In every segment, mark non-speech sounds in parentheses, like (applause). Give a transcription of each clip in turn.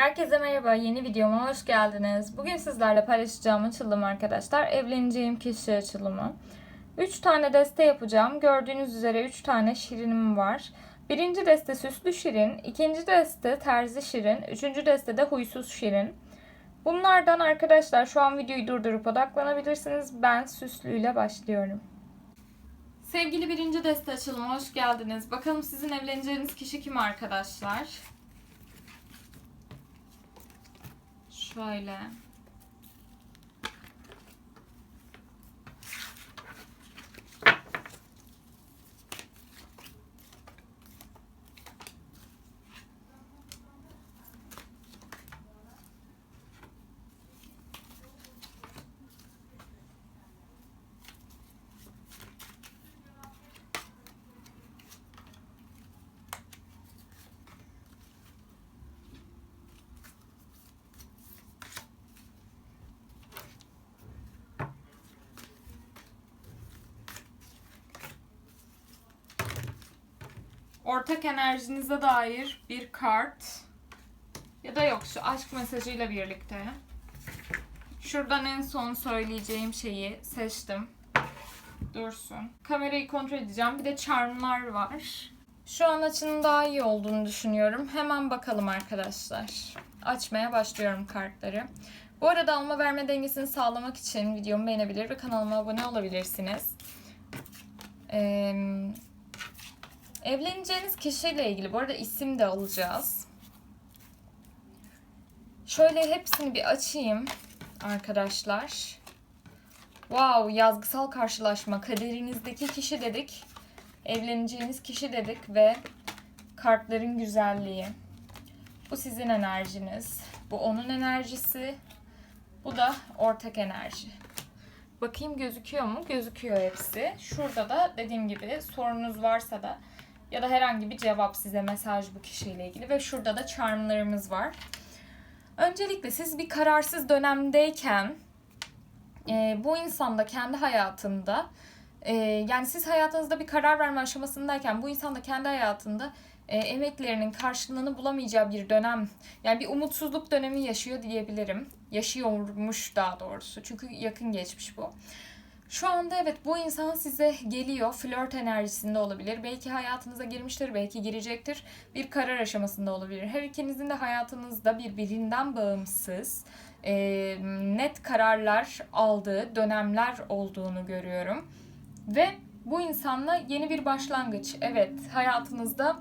Herkese merhaba, yeni videoma hoş geldiniz. Bugün sizlerle paylaşacağım açılım arkadaşlar, evleneceğim kişi açılımı. 3 tane deste yapacağım. Gördüğünüz üzere 3 tane şirinim var. Birinci deste süslü şirin, ikinci deste terzi şirin, üçüncü deste de huysuz şirin. Bunlardan arkadaşlar şu an videoyu durdurup odaklanabilirsiniz. Ben süslüyle başlıyorum. Sevgili birinci deste açılıma hoş geldiniz. Bakalım sizin evleneceğiniz kişi kim arkadaşlar? Şöyle. Ortak enerjinize dair bir kart ya da yok şu aşk mesajıyla birlikte. Şuradan en son söyleyeceğim şeyi seçtim. Dursun. Kamerayı kontrol edeceğim. Bir de charmlar var. Şu an açının daha iyi olduğunu düşünüyorum. Hemen bakalım arkadaşlar. Açmaya başlıyorum kartları. Bu arada alma verme dengesini sağlamak için videomu beğenebilir ve kanalıma abone olabilirsiniz. Eee Evleneceğiniz kişiyle ilgili bu arada isim de alacağız. Şöyle hepsini bir açayım arkadaşlar. Wow, yazgısal karşılaşma. Kaderinizdeki kişi dedik. Evleneceğiniz kişi dedik ve kartların güzelliği. Bu sizin enerjiniz. Bu onun enerjisi. Bu da ortak enerji. Bakayım gözüküyor mu? Gözüküyor hepsi. Şurada da dediğim gibi sorunuz varsa da ya da herhangi bir cevap size mesaj bu kişiyle ilgili ve şurada da charmlarımız var. Öncelikle siz bir kararsız dönemdeyken e, bu insan da kendi hayatında e, yani siz hayatınızda bir karar verme aşamasındayken bu insan da kendi hayatında e, emeklerinin karşılığını bulamayacağı bir dönem yani bir umutsuzluk dönemi yaşıyor diyebilirim. Yaşıyormuş daha doğrusu çünkü yakın geçmiş bu. Şu anda evet bu insan size geliyor. Flört enerjisinde olabilir. Belki hayatınıza girmiştir, belki girecektir. Bir karar aşamasında olabilir. Her ikinizin de hayatınızda birbirinden bağımsız e, net kararlar aldığı dönemler olduğunu görüyorum. Ve bu insanla yeni bir başlangıç. Evet hayatınızda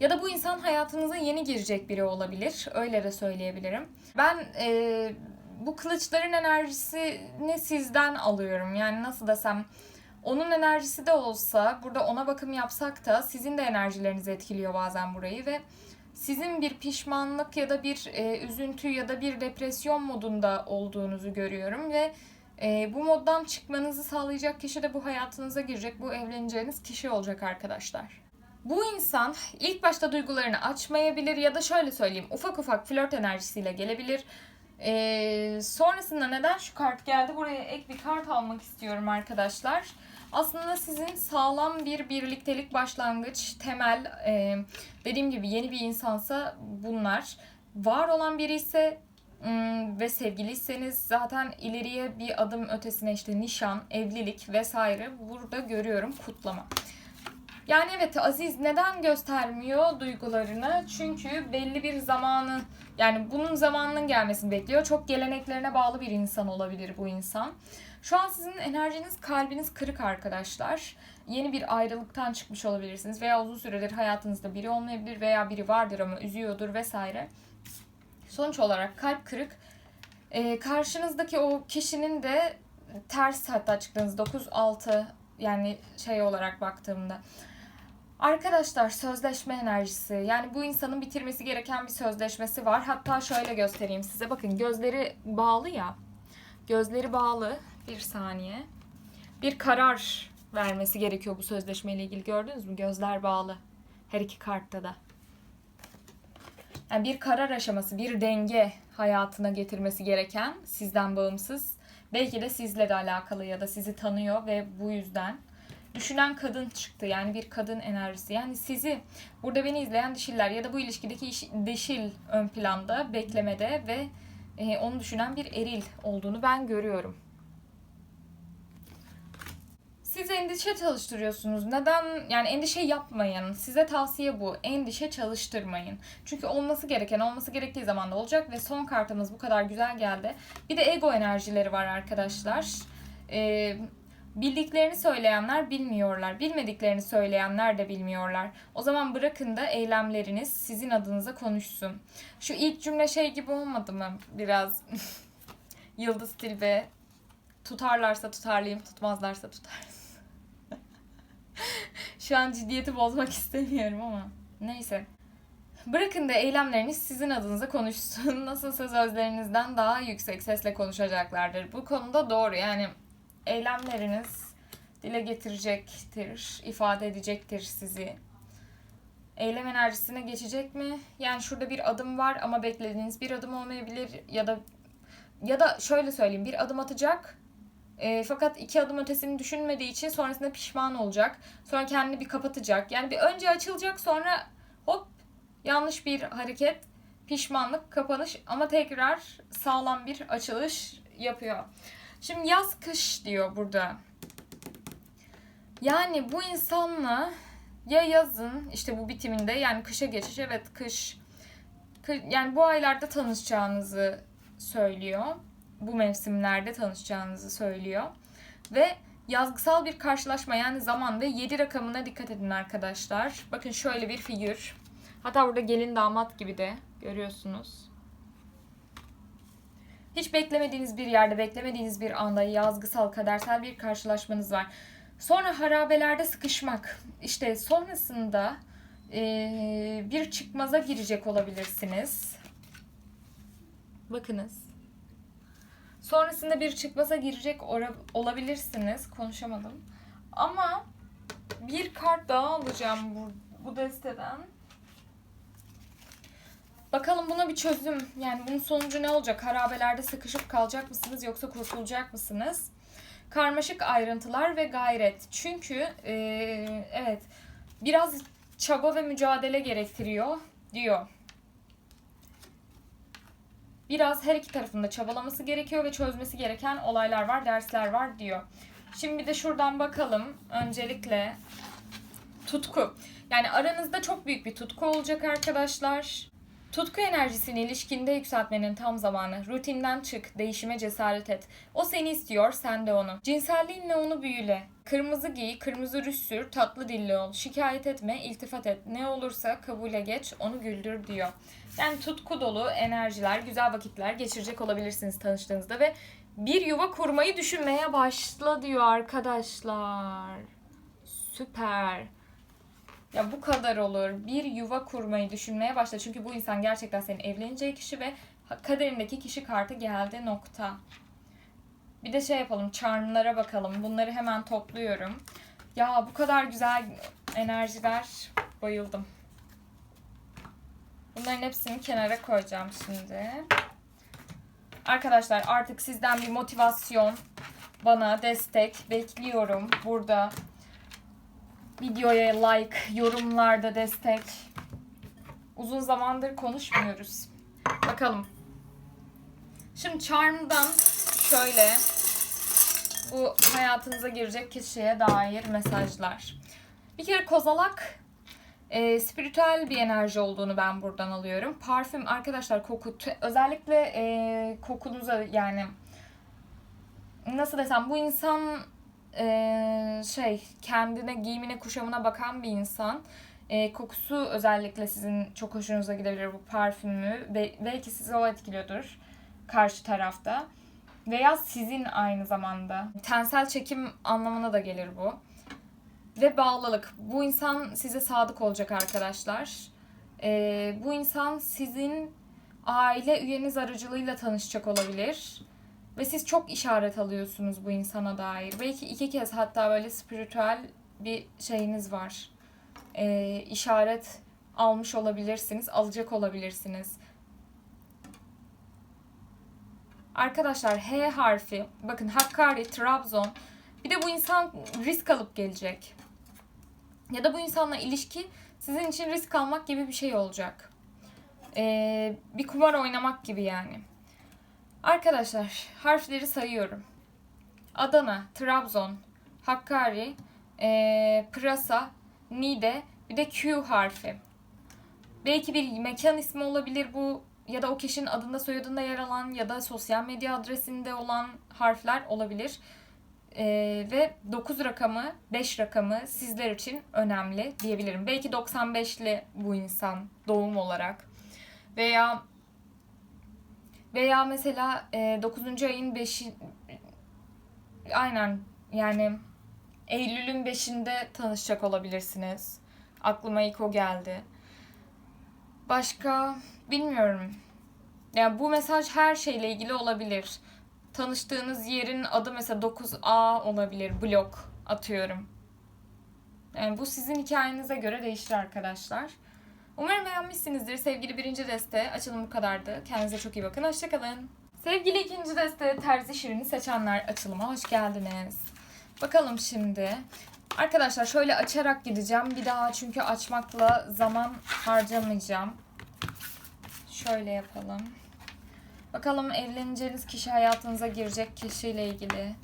ya da bu insan hayatınıza yeni girecek biri olabilir. Öyle de söyleyebilirim. Ben e, bu kılıçların enerjisini sizden alıyorum. Yani nasıl desem onun enerjisi de olsa burada ona bakım yapsak da sizin de enerjilerinizi etkiliyor bazen burayı ve sizin bir pişmanlık ya da bir e, üzüntü ya da bir depresyon modunda olduğunuzu görüyorum ve e, bu moddan çıkmanızı sağlayacak kişi de bu hayatınıza girecek. Bu evleneceğiniz kişi olacak arkadaşlar. Bu insan ilk başta duygularını açmayabilir ya da şöyle söyleyeyim ufak ufak flört enerjisiyle gelebilir. Ee, sonrasında neden şu kart geldi? Buraya ek bir kart almak istiyorum arkadaşlar. Aslında sizin sağlam bir birliktelik başlangıç, temel, e, dediğim gibi yeni bir insansa bunlar. Var olan biri ise ım, ve sevgiliyseniz zaten ileriye bir adım ötesine işte nişan, evlilik vesaire burada görüyorum kutlama. Yani evet Aziz neden göstermiyor duygularını? Çünkü belli bir zamanı yani bunun zamanının gelmesini bekliyor. Çok geleneklerine bağlı bir insan olabilir bu insan. Şu an sizin enerjiniz, kalbiniz kırık arkadaşlar. Yeni bir ayrılıktan çıkmış olabilirsiniz veya uzun süredir hayatınızda biri olmayabilir veya biri vardır ama üzüyordur vesaire. Sonuç olarak kalp kırık. Ee, karşınızdaki o kişinin de ters hatta çıktığınız 9-6 yani şey olarak baktığımda Arkadaşlar sözleşme enerjisi. Yani bu insanın bitirmesi gereken bir sözleşmesi var. Hatta şöyle göstereyim size. Bakın gözleri bağlı ya. Gözleri bağlı. Bir saniye. Bir karar vermesi gerekiyor bu sözleşmeyle ilgili. Gördünüz mü? Gözler bağlı. Her iki kartta da. Yani bir karar aşaması, bir denge hayatına getirmesi gereken sizden bağımsız. Belki de sizle de alakalı ya da sizi tanıyor ve bu yüzden düşünen kadın çıktı. Yani bir kadın enerjisi. Yani sizi burada beni izleyen dişiller ya da bu ilişkideki iş, dişil ön planda, beklemede ve e, onu düşünen bir eril olduğunu ben görüyorum. Siz endişe çalıştırıyorsunuz. Neden? Yani endişe yapmayın. Size tavsiye bu. Endişe çalıştırmayın. Çünkü olması gereken, olması gerektiği zaman da olacak ve son kartımız bu kadar güzel geldi. Bir de ego enerjileri var arkadaşlar. Ee, bildiklerini söyleyenler bilmiyorlar. Bilmediklerini söyleyenler de bilmiyorlar. O zaman bırakın da eylemleriniz sizin adınıza konuşsun. Şu ilk cümle şey gibi olmadı mı? Biraz (laughs) Yıldız Tilbe tutarlarsa tutarlayayım, tutmazlarsa tutarız. (laughs) Şu an ciddiyeti bozmak (laughs) istemiyorum ama. Neyse. Bırakın da eylemleriniz sizin adınıza konuşsun. Nasılsa sözlerinizden daha yüksek sesle konuşacaklardır. Bu konuda doğru. Yani eylemleriniz dile getirecektir, ifade edecektir sizi. Eylem enerjisine geçecek mi? Yani şurada bir adım var ama beklediğiniz bir adım olmayabilir ya da ya da şöyle söyleyeyim bir adım atacak e, fakat iki adım ötesini düşünmediği için sonrasında pişman olacak. Sonra kendini bir kapatacak. Yani bir önce açılacak sonra hop yanlış bir hareket, pişmanlık, kapanış ama tekrar sağlam bir açılış yapıyor. Şimdi yaz kış diyor burada. Yani bu insanla ya yazın işte bu bitiminde yani kışa geçiş evet kış kı- yani bu aylarda tanışacağınızı söylüyor. Bu mevsimlerde tanışacağınızı söylüyor. Ve yazgısal bir karşılaşma yani zaman ve 7 rakamına dikkat edin arkadaşlar. Bakın şöyle bir figür. Hatta burada gelin damat gibi de görüyorsunuz. Hiç beklemediğiniz bir yerde, beklemediğiniz bir anda yazgısal, kadersel bir karşılaşmanız var. Sonra harabelerde sıkışmak. İşte sonrasında eee, bir çıkmaza girecek olabilirsiniz. Bakınız. Sonrasında bir çıkmaza girecek olabilirsiniz. Konuşamadım. Ama bir kart daha alacağım bu, bu desteden. Bakalım buna bir çözüm. Yani bunun sonucu ne olacak? Harabelerde sıkışıp kalacak mısınız yoksa kurtulacak mısınız? Karmaşık ayrıntılar ve gayret. Çünkü eee, evet biraz çaba ve mücadele gerektiriyor diyor. Biraz her iki tarafında çabalaması gerekiyor ve çözmesi gereken olaylar var, dersler var diyor. Şimdi bir de şuradan bakalım. Öncelikle tutku. Yani aranızda çok büyük bir tutku olacak arkadaşlar. Tutku enerjisini ilişkinde yükseltmenin tam zamanı. Rutinden çık, değişime cesaret et. O seni istiyor, sen de onu. Cinselliğinle onu büyüle. Kırmızı giy, kırmızı rüş sür, tatlı dilli ol. Şikayet etme, iltifat et. Ne olursa kabule geç, onu güldür diyor. Yani tutku dolu enerjiler, güzel vakitler geçirecek olabilirsiniz tanıştığınızda ve bir yuva kurmayı düşünmeye başla diyor arkadaşlar. Süper. Ya bu kadar olur. Bir yuva kurmayı düşünmeye başla. Çünkü bu insan gerçekten senin evleneceği kişi ve kaderindeki kişi kartı geldi nokta. Bir de şey yapalım. Charmlara bakalım. Bunları hemen topluyorum. Ya bu kadar güzel enerjiler. Bayıldım. Bunların hepsini kenara koyacağım şimdi. Arkadaşlar artık sizden bir motivasyon, bana destek bekliyorum. Burada videoya like, yorumlarda destek. Uzun zamandır konuşmuyoruz. Bakalım. Şimdi Charm'dan şöyle bu hayatınıza girecek kişiye dair mesajlar. Bir kere kozalak e, spiritüel bir enerji olduğunu ben buradan alıyorum. Parfüm arkadaşlar koku özellikle e, kokunuza yani nasıl desem bu insan e, şey kendine giyimine kuşamına bakan bir insan. E, kokusu özellikle sizin çok hoşunuza gidebilir bu parfümü. Be- belki sizi o etkiliyordur karşı tarafta. Veya sizin aynı zamanda. Tensel çekim anlamına da gelir bu. Ve bağlılık. Bu insan size sadık olacak arkadaşlar. Ee, bu insan sizin aile üyeniz aracılığıyla tanışacak olabilir. Ve siz çok işaret alıyorsunuz bu insana dair. Belki iki kez hatta böyle spiritüel bir şeyiniz var. Ee, işaret almış olabilirsiniz, alacak olabilirsiniz. Arkadaşlar H harfi, bakın Hakkari, Trabzon, Bir de bu insan risk alıp gelecek. Ya da bu insanla ilişki sizin için risk almak gibi bir şey olacak. Ee, bir kumar oynamak gibi yani. Arkadaşlar harfleri sayıyorum. Adana, Trabzon, Hakkari, ee, Pırasa, Niğde, bir de Q harfi. Belki bir mekan ismi olabilir bu ya da o kişinin adında soyadında yer alan ya da sosyal medya adresinde olan harfler olabilir. Ee, ve 9 rakamı, 5 rakamı sizler için önemli diyebilirim. Belki 95'li bu insan doğum olarak. Veya veya mesela e, 9. ayın 5'i aynen yani Eylül'ün 5'inde tanışacak olabilirsiniz. Aklıma ilk o geldi. Başka bilmiyorum. Yani bu mesaj her şeyle ilgili olabilir. Tanıştığınız yerin adı mesela 9A olabilir. Blok atıyorum. Yani bu sizin hikayenize göre değişir arkadaşlar. Umarım beğenmişsinizdir. Sevgili birinci deste açılım bu kadardı. Kendinize çok iyi bakın. Hoşçakalın. Sevgili ikinci deste terzi şirini seçenler açılıma hoş geldiniz. Bakalım şimdi. Arkadaşlar şöyle açarak gideceğim. Bir daha çünkü açmakla zaman harcamayacağım. Şöyle yapalım. Bakalım evleneceğiniz kişi hayatınıza girecek kişiyle ilgili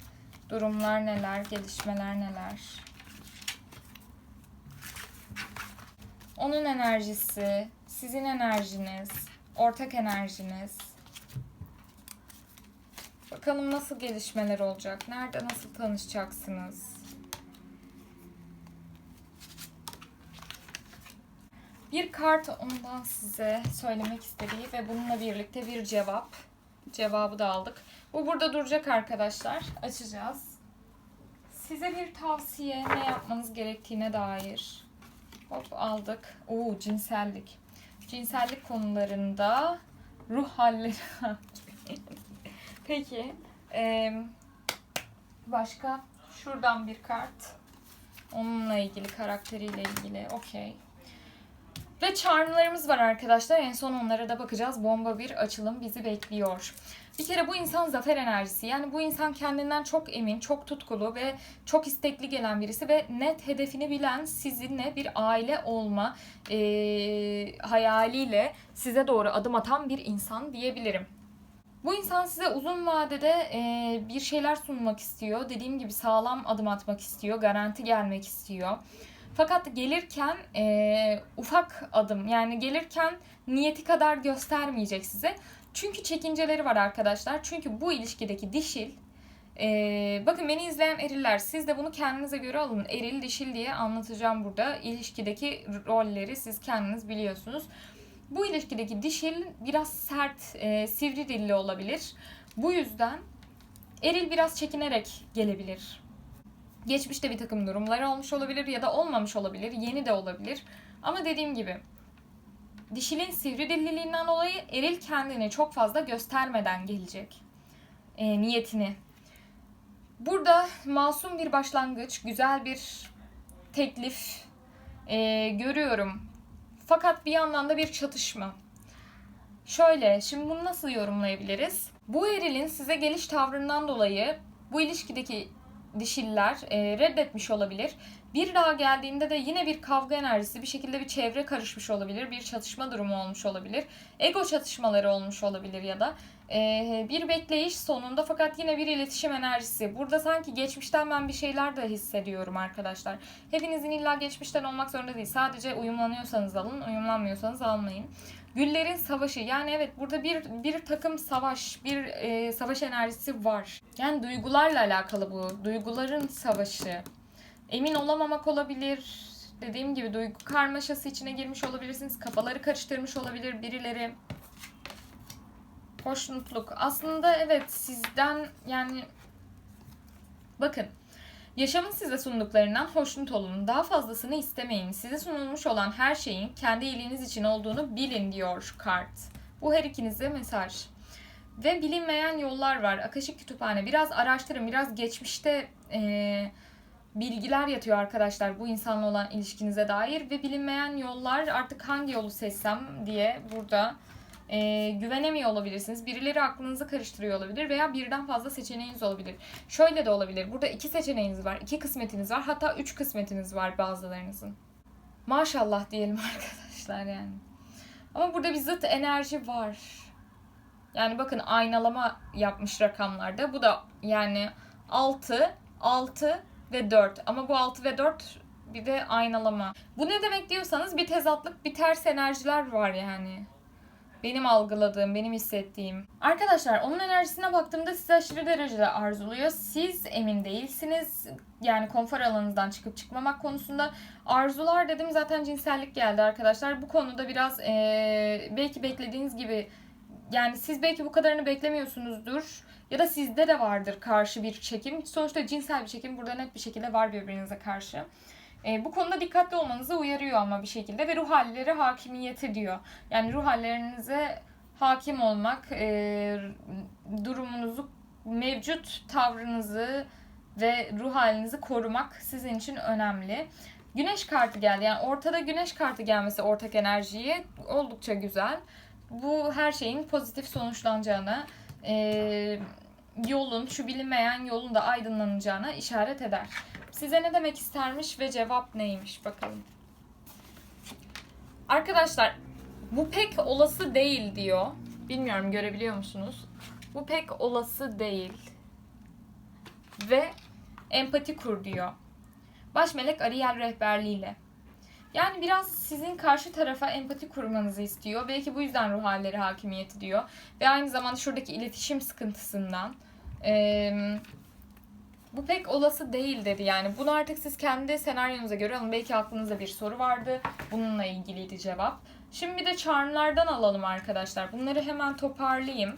durumlar neler, gelişmeler neler. Onun enerjisi, sizin enerjiniz, ortak enerjiniz. Bakalım nasıl gelişmeler olacak? Nerede nasıl tanışacaksınız? Bir kart ondan size söylemek istediği ve bununla birlikte bir cevap. Cevabı da aldık. Bu burada duracak arkadaşlar. Açacağız. Size bir tavsiye ne yapmanız gerektiğine dair. Hop aldık. Oo cinsellik. Cinsellik konularında ruh halleri. (laughs) Peki. Ee, başka? Şuradan bir kart. Onunla ilgili, karakteriyle ilgili. Okey. Ve charmlarımız var arkadaşlar. En son onlara da bakacağız. Bomba bir açılım bizi bekliyor. Bir kere bu insan zafer enerjisi. Yani bu insan kendinden çok emin, çok tutkulu ve çok istekli gelen birisi ve net hedefini bilen sizinle bir aile olma e, hayaliyle size doğru adım atan bir insan diyebilirim. Bu insan size uzun vadede e, bir şeyler sunmak istiyor. Dediğim gibi sağlam adım atmak istiyor, garanti gelmek istiyor. Fakat gelirken e, ufak adım yani gelirken niyeti kadar göstermeyecek size. Çünkü çekinceleri var arkadaşlar. Çünkü bu ilişkideki dişil e, bakın beni izleyen eriller siz de bunu kendinize göre alın. Eril dişil diye anlatacağım burada. İlişkideki rolleri siz kendiniz biliyorsunuz. Bu ilişkideki dişil biraz sert, e, sivri dilli olabilir. Bu yüzden eril biraz çekinerek gelebilir. Geçmişte bir takım durumlar olmuş olabilir ya da olmamış olabilir, yeni de olabilir. Ama dediğim gibi dişilin sivri dilliliğinden dolayı eril kendini çok fazla göstermeden gelecek. E, niyetini. Burada masum bir başlangıç, güzel bir teklif e, görüyorum. Fakat bir yandan da bir çatışma. Şöyle, şimdi bunu nasıl yorumlayabiliriz? Bu erilin size geliş tavrından dolayı bu ilişkideki dişiller e, reddetmiş olabilir. Bir daha geldiğinde de yine bir kavga enerjisi, bir şekilde bir çevre karışmış olabilir, bir çatışma durumu olmuş olabilir. Ego çatışmaları olmuş olabilir ya da e, bir bekleyiş sonunda fakat yine bir iletişim enerjisi. Burada sanki geçmişten ben bir şeyler de hissediyorum arkadaşlar. Hepinizin illa geçmişten olmak zorunda değil. Sadece uyumlanıyorsanız alın, uyumlanmıyorsanız almayın. Güllerin savaşı yani evet burada bir bir takım savaş, bir e, savaş enerjisi var. Yani duygularla alakalı bu. Duyguların savaşı. Emin olamamak olabilir. Dediğim gibi duygu karmaşası içine girmiş olabilirsiniz. Kafaları karıştırmış olabilir birileri. Hoşnutluk. Aslında evet sizden yani bakın Yaşamın size sunduklarından hoşnut olun. Daha fazlasını istemeyin. Size sunulmuş olan her şeyin kendi iyiliğiniz için olduğunu bilin diyor kart. Bu her ikinize mesaj. Ve bilinmeyen yollar var. Akışık Kütüphane. Biraz araştırın. Biraz geçmişte e, bilgiler yatıyor arkadaşlar bu insanla olan ilişkinize dair. Ve bilinmeyen yollar artık hangi yolu seçsem diye burada e, güvenemiyor olabilirsiniz. Birileri aklınızı karıştırıyor olabilir veya birden fazla seçeneğiniz olabilir. Şöyle de olabilir. Burada iki seçeneğiniz var, iki kısmetiniz var. Hatta üç kısmetiniz var bazılarınızın. Maşallah diyelim (laughs) arkadaşlar yani. Ama burada bir zıt enerji var. Yani bakın aynalama yapmış rakamlarda. Bu da yani 6, 6 ve 4. Ama bu 6 ve 4 bir de aynalama. Bu ne demek diyorsanız bir tezatlık, bir ters enerjiler var yani. Benim algıladığım, benim hissettiğim. Arkadaşlar onun enerjisine baktığımda size aşırı derecede arzuluyor. Siz emin değilsiniz. Yani konfor alanınızdan çıkıp çıkmamak konusunda. Arzular dedim zaten cinsellik geldi arkadaşlar. Bu konuda biraz eee, belki beklediğiniz gibi yani siz belki bu kadarını beklemiyorsunuzdur. Ya da sizde de vardır karşı bir çekim. Sonuçta cinsel bir çekim burada net bir şekilde var birbirinize karşı. E, bu konuda dikkatli olmanızı uyarıyor ama bir şekilde ve ruh halleri hakimiyeti diyor. Yani ruh hallerinize hakim olmak, e, durumunuzu, mevcut tavrınızı ve ruh halinizi korumak sizin için önemli. Güneş kartı geldi. Yani ortada güneş kartı gelmesi ortak enerjiyi oldukça güzel. Bu her şeyin pozitif sonuçlanacağına, e, yolun, şu bilinmeyen yolun da aydınlanacağına işaret eder. Size ne demek istermiş ve cevap neymiş bakalım. Arkadaşlar bu pek olası değil diyor. Bilmiyorum görebiliyor musunuz? Bu pek olası değil. Ve empati kur diyor. Baş melek Ariel rehberliğiyle. Yani biraz sizin karşı tarafa empati kurmanızı istiyor. Belki bu yüzden ruh halleri hakimiyeti diyor. Ve aynı zamanda şuradaki iletişim sıkıntısından. Bu pek olası değil dedi yani. Bunu artık siz kendi senaryonuza göre alın. Belki aklınızda bir soru vardı. Bununla ilgiliydi cevap. Şimdi bir de charmlardan alalım arkadaşlar. Bunları hemen toparlayayım.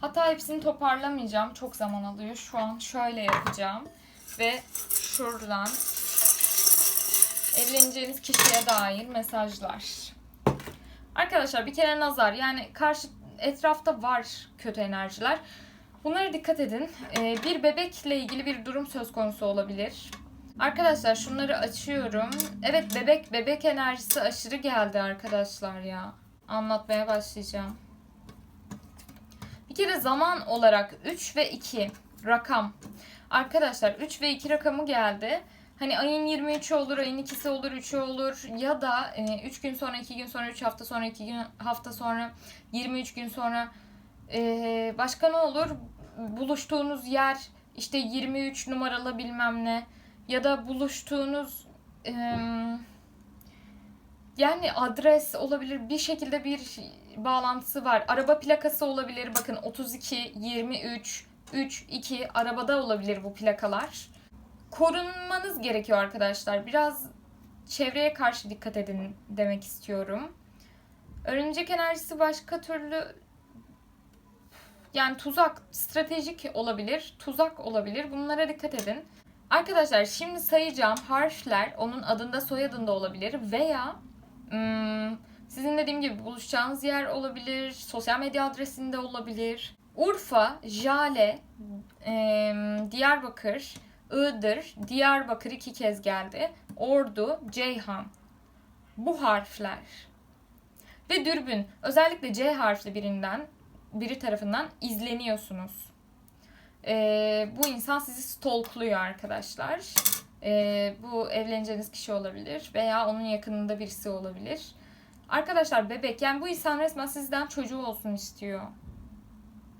Hatta hepsini toparlamayacağım. Çok zaman alıyor. Şu an şöyle yapacağım. Ve şuradan evleneceğiniz kişiye dair mesajlar. Arkadaşlar bir kere nazar yani karşı etrafta var kötü enerjiler. Bunlara dikkat edin. Ee, bir bebekle ilgili bir durum söz konusu olabilir. Arkadaşlar şunları açıyorum. Evet bebek bebek enerjisi aşırı geldi arkadaşlar ya. Anlatmaya başlayacağım. Bir kere zaman olarak 3 ve 2 rakam. Arkadaşlar 3 ve 2 rakamı geldi. Hani ayın 23'ü olur, ayın 2'si olur, 3'ü olur ya da 3 gün sonra, 2 gün sonra, 3 hafta sonra, 2 gün hafta sonra, 23 gün sonra ee, başka ne olur? Buluştuğunuz yer işte 23 numaralı bilmem ne ya da buluştuğunuz em, yani adres olabilir bir şekilde bir bağlantısı var. Araba plakası olabilir. Bakın 32, 23, 3, 2 arabada olabilir bu plakalar. Korunmanız gerekiyor arkadaşlar. Biraz çevreye karşı dikkat edin demek istiyorum. Örümcek enerjisi başka türlü yani tuzak, stratejik olabilir, tuzak olabilir. Bunlara dikkat edin. Arkadaşlar şimdi sayacağım harfler onun adında soyadında olabilir veya hmm, sizin dediğim gibi buluşacağınız yer olabilir, sosyal medya adresinde olabilir. Urfa, Jale, em, Diyarbakır, Iğdır, Diyarbakır iki kez geldi. Ordu, Ceyhan. Bu harfler. Ve dürbün. Özellikle C harfli birinden biri tarafından izleniyorsunuz. Ee, bu insan sizi stalkluyor arkadaşlar. Ee, bu evleneceğiniz kişi olabilir veya onun yakınında birisi olabilir. Arkadaşlar bebek yani bu insan resmen sizden çocuğu olsun istiyor.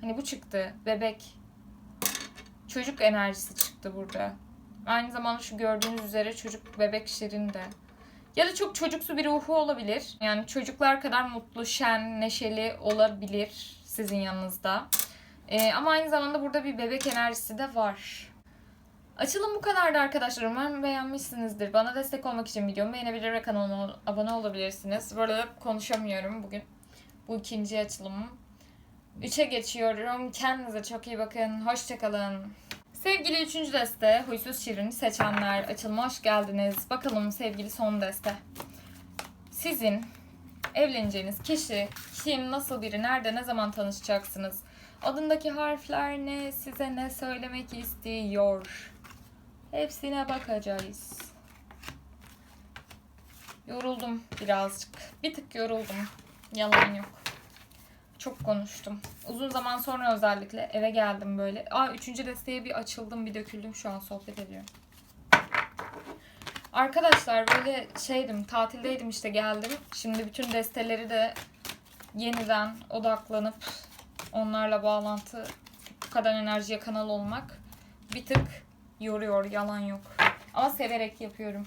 Hani bu çıktı bebek. Çocuk enerjisi çıktı burada. Aynı zamanda şu gördüğünüz üzere çocuk bebek şirin de. Ya da çok çocuksu bir ruhu olabilir. Yani çocuklar kadar mutlu, şen, neşeli olabilir sizin yanınızda. Ee, ama aynı zamanda burada bir bebek enerjisi de var. Açılım bu kadardı arkadaşlar. Umarım beğenmişsinizdir. Bana destek olmak için videomu beğenebilir ve kanalıma abone olabilirsiniz. Arada konuşamıyorum bugün. Bu ikinci açılımım. Üçe geçiyorum. Kendinize çok iyi bakın. Hoşçakalın. Sevgili üçüncü deste, Huysuz Şirin seçenler, açılıma hoş geldiniz. Bakalım sevgili son deste. Sizin evleneceğiniz kişi kim, nasıl biri, nerede, ne zaman tanışacaksınız? Adındaki harfler ne, size ne söylemek istiyor? Hepsine bakacağız. Yoruldum birazcık. Bir tık yoruldum. Yalan yok. Çok konuştum. Uzun zaman sonra özellikle eve geldim böyle. Aa üçüncü desteğe bir açıldım bir döküldüm şu an sohbet ediyorum. Arkadaşlar böyle şeydim tatildeydim işte geldim. Şimdi bütün desteleri de yeniden odaklanıp onlarla bağlantı bu kadar enerjiye kanal olmak bir tık yoruyor yalan yok. Ama severek yapıyorum.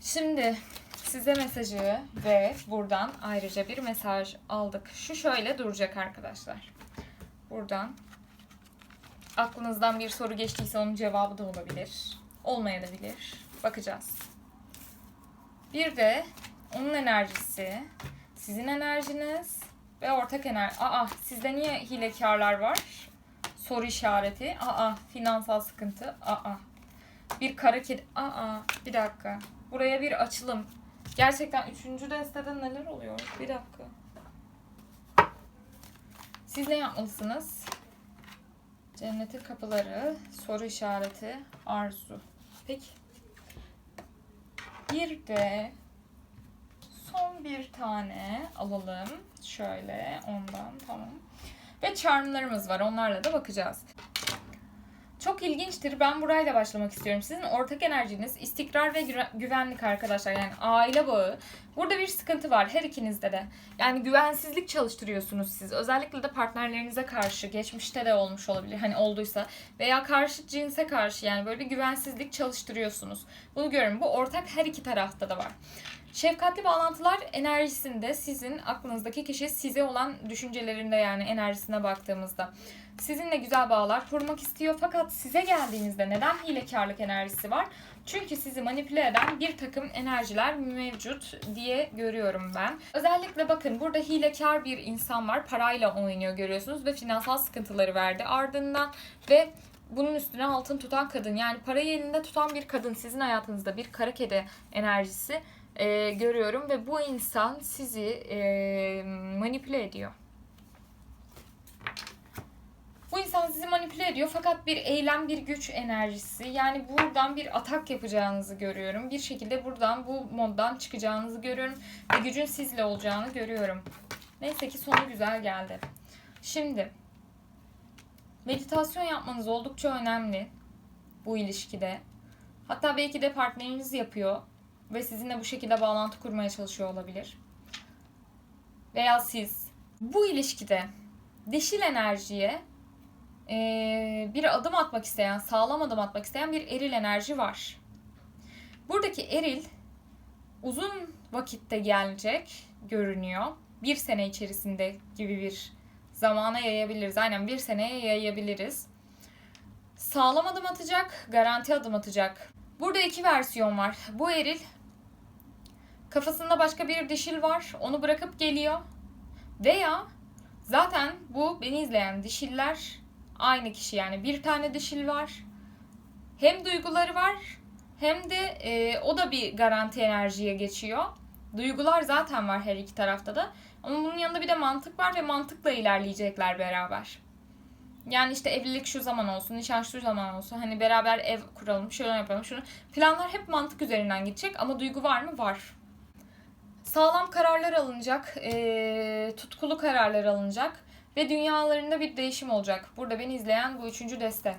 Şimdi size mesajı ve buradan ayrıca bir mesaj aldık. Şu şöyle duracak arkadaşlar. Buradan aklınızdan bir soru geçtiyse onun cevabı da olabilir. Olmayabilir. Bakacağız. Bir de onun enerjisi, sizin enerjiniz ve ortak enerji. Aa sizde niye hilekarlar var? Soru işareti. Aa finansal sıkıntı. Aa bir kara kedi. Aa bir dakika. Buraya bir açılım. Gerçekten üçüncü destede neler oluyor? Bir dakika. Siz ne yapmalısınız? Cennetin kapıları, soru işareti, arzu. Peki. Bir de son bir tane alalım. Şöyle ondan tamam. Ve charmlarımız var. Onlarla da bakacağız. Çok ilginçtir. Ben burayla başlamak istiyorum. Sizin ortak enerjiniz istikrar ve güve- güvenlik arkadaşlar. Yani aile bağı. Burada bir sıkıntı var her ikinizde de. Yani güvensizlik çalıştırıyorsunuz siz. Özellikle de partnerlerinize karşı. Geçmişte de olmuş olabilir. Hani olduysa. Veya karşı cinse karşı yani böyle bir güvensizlik çalıştırıyorsunuz. Bunu görün. Bu ortak her iki tarafta da var. Şefkatli bağlantılar enerjisinde sizin aklınızdaki kişi size olan düşüncelerinde yani enerjisine baktığımızda sizinle güzel bağlar kurmak istiyor fakat size geldiğinizde neden hilekarlık enerjisi var? Çünkü sizi manipüle eden bir takım enerjiler mevcut diye görüyorum ben. Özellikle bakın burada hilekar bir insan var. Parayla oynuyor görüyorsunuz ve finansal sıkıntıları verdi ardından ve bunun üstüne altın tutan kadın yani parayı elinde tutan bir kadın sizin hayatınızda bir kara kedi enerjisi e, görüyorum ve bu insan sizi e, manipüle ediyor. Bu insan sizi manipüle ediyor fakat bir eylem, bir güç enerjisi. Yani buradan bir atak yapacağınızı görüyorum. Bir şekilde buradan bu moddan çıkacağınızı görüyorum. Ve gücün sizle olacağını görüyorum. Neyse ki sonu güzel geldi. Şimdi meditasyon yapmanız oldukça önemli bu ilişkide. Hatta belki de partneriniz yapıyor ve sizinle bu şekilde bağlantı kurmaya çalışıyor olabilir. Veya siz bu ilişkide dişil enerjiye ee, bir adım atmak isteyen, sağlam adım atmak isteyen bir eril enerji var. Buradaki eril uzun vakitte gelecek görünüyor. Bir sene içerisinde gibi bir zamana yayabiliriz. Aynen bir seneye yayabiliriz. Sağlam adım atacak, garanti adım atacak. Burada iki versiyon var. Bu eril kafasında başka bir dişil var. Onu bırakıp geliyor. Veya zaten bu beni izleyen dişiller aynı kişi yani bir tane dişil var. Hem duyguları var hem de e, o da bir garanti enerjiye geçiyor. Duygular zaten var her iki tarafta da. Ama bunun yanında bir de mantık var ve mantıkla ilerleyecekler beraber. Yani işte evlilik şu zaman olsun, nişan şu zaman olsun. Hani beraber ev kuralım, şöyle yapalım, şunu. Planlar hep mantık üzerinden gidecek ama duygu var mı? Var. Sağlam kararlar alınacak, e, tutkulu kararlar alınacak ve dünyalarında bir değişim olacak. Burada beni izleyen bu üçüncü deste.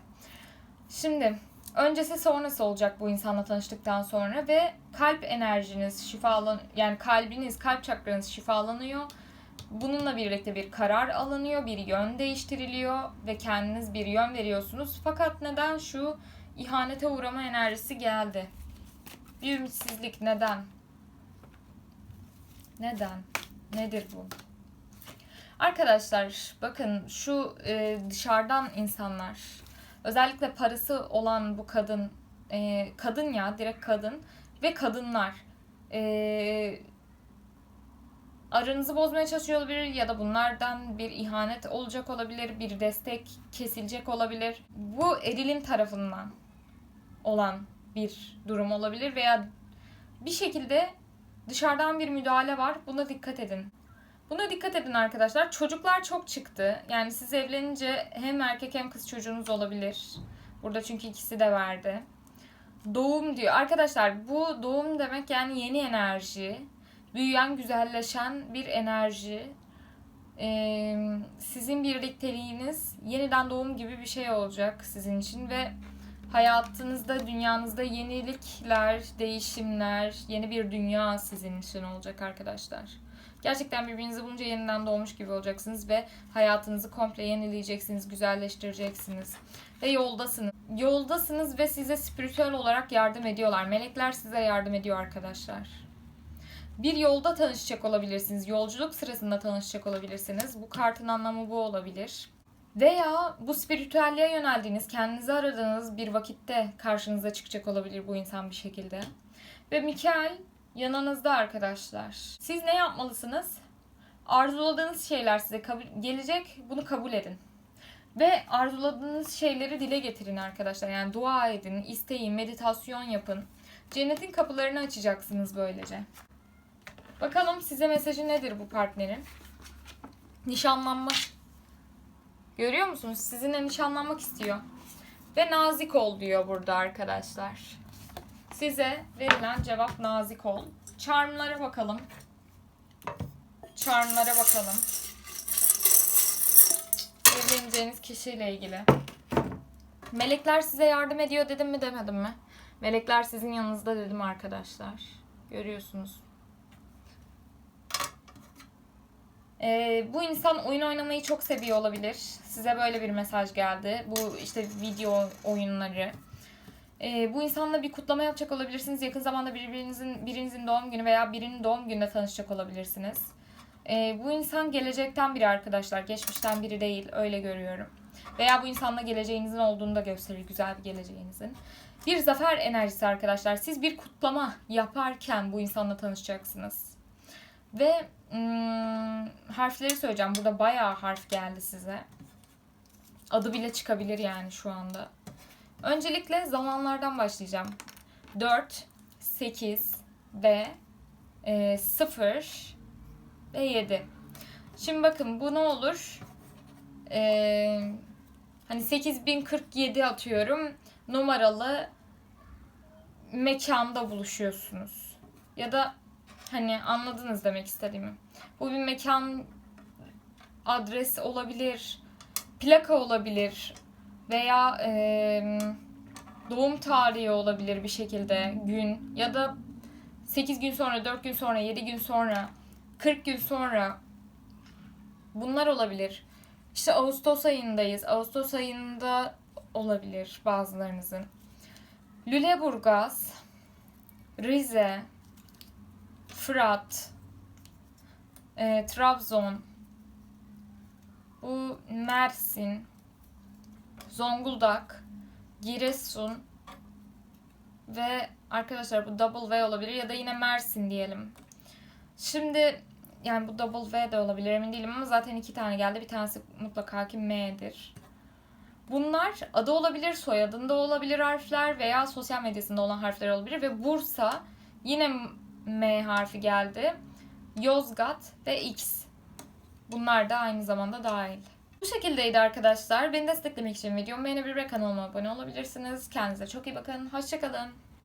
Şimdi öncesi sonrası olacak bu insanla tanıştıktan sonra ve kalp enerjiniz şifalan yani kalbiniz, kalp çakranız şifalanıyor. Bununla birlikte bir karar alınıyor, bir yön değiştiriliyor ve kendiniz bir yön veriyorsunuz. Fakat neden şu ihanete uğrama enerjisi geldi? Bir ümitsizlik neden? Neden? Nedir bu? Arkadaşlar bakın şu e, dışarıdan insanlar özellikle parası olan bu kadın e, kadın ya direkt kadın ve kadınlar e, aranızı bozmaya çalışıyor olabilir ya da bunlardan bir ihanet olacak olabilir, bir destek kesilecek olabilir. Bu erilin tarafından olan bir durum olabilir veya bir şekilde dışarıdan bir müdahale var. Buna dikkat edin. Buna dikkat edin arkadaşlar. Çocuklar çok çıktı. Yani siz evlenince hem erkek hem kız çocuğunuz olabilir. Burada çünkü ikisi de verdi. Doğum diyor. Arkadaşlar bu doğum demek yani yeni enerji. büyüyen, güzelleşen bir enerji. Ee, sizin birlikteliğiniz yeniden doğum gibi bir şey olacak sizin için ve hayatınızda, dünyanızda yenilikler, değişimler, yeni bir dünya sizin için olacak arkadaşlar. Gerçekten birbirinizi bulunca yeniden doğmuş gibi olacaksınız ve hayatınızı komple yenileyeceksiniz, güzelleştireceksiniz. Ve yoldasınız. Yoldasınız ve size spiritüel olarak yardım ediyorlar. Melekler size yardım ediyor arkadaşlar. Bir yolda tanışacak olabilirsiniz. Yolculuk sırasında tanışacak olabilirsiniz. Bu kartın anlamı bu olabilir. Veya bu spiritüelliğe yöneldiğiniz, kendinizi aradığınız bir vakitte karşınıza çıkacak olabilir bu insan bir şekilde. Ve Mikael yanınızda arkadaşlar. Siz ne yapmalısınız? Arzuladığınız şeyler size gelecek. Bunu kabul edin. Ve arzuladığınız şeyleri dile getirin arkadaşlar. Yani dua edin, isteyin, meditasyon yapın. Cennetin kapılarını açacaksınız böylece. Bakalım size mesajı nedir bu partnerin? Nişanlanma. Görüyor musunuz? Sizinle nişanlanmak istiyor. Ve nazik ol diyor burada arkadaşlar. Size verilen cevap nazik ol. Charmlara bakalım. Charmlara bakalım. Evleneceğiniz kişiyle ilgili. Melekler size yardım ediyor dedim mi demedim mi? Melekler sizin yanınızda dedim arkadaşlar. Görüyorsunuz. Ee, bu insan oyun oynamayı çok seviyor olabilir. Size böyle bir mesaj geldi. Bu işte video oyunları. Ee, bu insanla bir kutlama yapacak olabilirsiniz. Yakın zamanda birbirinizin birinizin doğum günü veya birinin doğum gününde tanışacak olabilirsiniz. Ee, bu insan gelecekten biri arkadaşlar. Geçmişten biri değil. Öyle görüyorum. Veya bu insanla geleceğinizin olduğunu da gösterir. Güzel bir geleceğinizin. Bir zafer enerjisi arkadaşlar. Siz bir kutlama yaparken bu insanla tanışacaksınız. Ve hmm, harfleri söyleyeceğim. Burada bayağı harf geldi size. Adı bile çıkabilir yani şu anda. Öncelikle zamanlardan başlayacağım. 4, 8 ve e, 0 ve 7. Şimdi bakın bu ne olur? E, hani 8047 atıyorum. Numaralı mekanda buluşuyorsunuz. Ya da hani anladınız demek istediğimi. Bu bir mekan adres olabilir, plaka olabilir veya e, doğum tarihi olabilir bir şekilde gün ya da 8 gün sonra, 4 gün sonra, 7 gün sonra, 40 gün sonra bunlar olabilir. İşte Ağustos ayındayız. Ağustos ayında olabilir bazılarınızın. Lüleburgaz, Rize, Fırat, e, Trabzon, bu Mersin, Zonguldak, Giresun ve arkadaşlar bu double V olabilir ya da yine Mersin diyelim. Şimdi yani bu double V de olabilir emin değilim ama zaten iki tane geldi. Bir tanesi mutlaka ki M'dir. Bunlar adı olabilir, soyadında olabilir harfler veya sosyal medyasında olan harfler olabilir ve Bursa yine M harfi geldi. Yozgat ve X. Bunlar da aynı zamanda dahil. Bu şekildeydi arkadaşlar. Beni desteklemek için videomu beğenebilir ve kanalıma abone olabilirsiniz. Kendinize çok iyi bakın. Hoşçakalın.